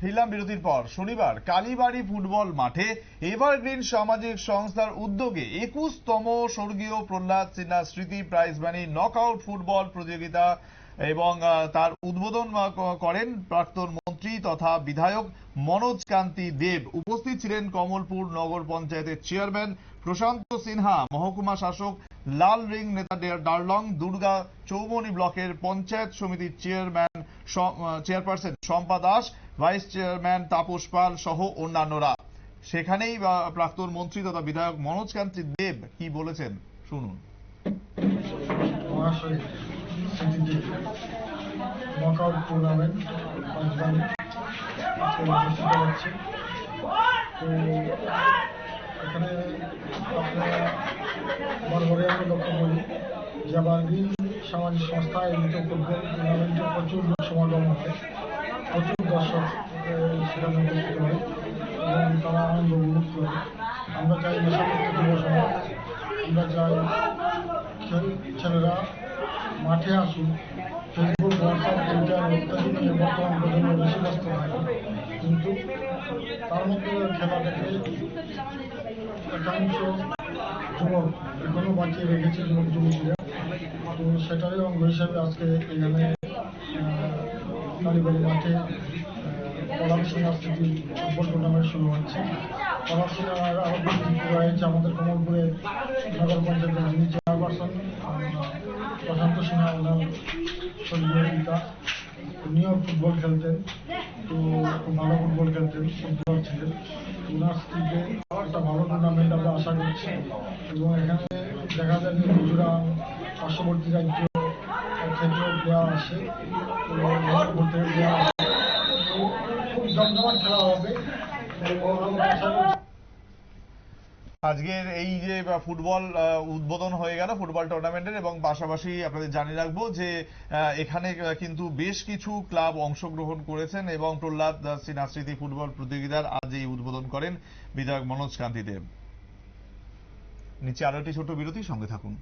ফিরলাম বিরতির পর। শনিবার কালীবাড়ি ফুটবল মাঠে এভারগ্রিন সামাজিক সংস্থার উদ্যোগে একুশতম স্বর্গীয় প্রহ্লাদ সিনহা স্মৃতি প্রাইজ মানি নকআউট ফুটবল প্রতিযোগিতা এবং তার উদ্বোধন করেন প্রাক্তন মন্ত্রী তথা বিধায়ক মনোজ কান্তি দেব। উপস্থিত ছিলেন কমলপুর নগর পঞ্চায়েতের চেয়ারম্যান প্রশান্ত সিনহা, মহকুমা শাসক লাল রিং নেতা ডারলং, দুর্গা চৌমনি ব্লকের পঞ্চায়েত সমিতির chairman chairperson Shampa Das, vice chairman Tapas Pal সহ অন্যান্যরা। সেখানেই প্রাক্তন মন্ত্রী তথা বিধায়ক মনোজ কান্তি দেব কি বলেছেন? শুনুন। মহাশয় স্মৃতিতে নকআউট টুর্নামেন্ট তো এখানে আপনারা বরাবরই আমরা লক্ষ্য করি বার্গিন সামাজিক সংস্থা মতো ফুটবল টুর্নামেন্টে প্রচুর সমাগম হয় প্রচুর দর্শক সেখানে উপস্থিত হয় এবং তারা আনন্দ উপভোগ করে আমরা চাই নেশামুক্ত যুব আমরা চাই ছেলেরা মাঠে আসুন। ফেসবুক, হোয়াটসঅ্যাপ, টুইটার ইত্যাদি নিয়ে বর্তমান প্রজন্ম বেশি ব্যস্ত থাকে কিন্তু তার মধ্যে খেলাটাকে একাংশ যুবক এখনও বাঁচিয়ে রেখেছে যুবক যুবতীরা তো সেটারই অঙ্গ হিসাবে আজকে এখানে কালীবাড়ি মাঠে পড়াশোনার স্থিতি ফুটবল টুর্নামেন্ট শুরু হচ্ছে। পড়াশোনার আরও রয়েছে আমাদের কমলপুরে নগর পঞ্চায়েতের চেয়ারপারসন প্রশান্ত সিনহা ওনার স্বর্গীয় পিতা উনিও ফুটবল খেলতেন তো খুব ভালো ফুটবল খেলতেন ফুটবলার ছিলেন ওনার স্ত্রীকে একটা ভালো টুর্নামেন্ট আমরা আশা করছি এবং এখানে দেখা যায় যে গুজরাট পার্শ্ববর্তী রাজ্য থেকেও প্লেয়ার আসে আসে খুব জমজমাট খেলা হবে। এবং আমরা আশা করছি আজকের এই যে ফুটবল উদ্বোধন হয়ে গেল ফুটবল টুর্নামেন্টের এবং পাশাপাশি আপনাদের জানিয়ে রাখব যে এখানে কিন্তু বেশ কিছু ক্লাব অংশগ্রহণ করেছেন এবং প্রহ্লাদ সিনহা স্মৃতি ফুটবল প্রতিযোগিতার আজ এই উদ্বোধন করেন বিধায়ক মনোজ কান্তি দেব। নিচে আরও একটি ছোট বিরতি, সঙ্গে থাকুন।